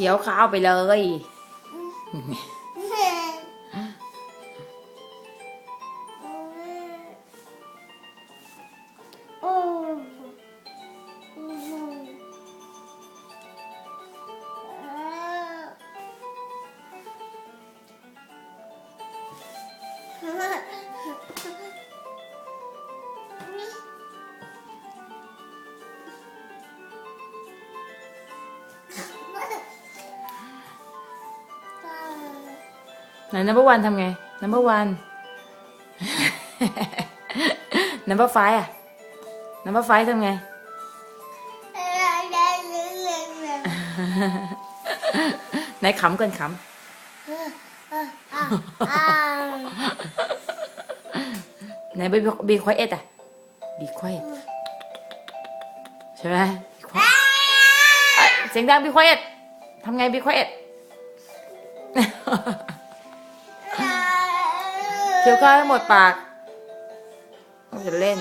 เขียวข้าวไปเลย ไหน number one ทำไง number one number five อะ number five ทำไง ไหนขำกันขำไหนบีบีควายเอ็ดอะบีควายใช่ไหมเสียงดังบีควายเอ็ดทำไงบีควายเอ็ด เคี้ยวข้าวให้หมดปากต้องจะเล่น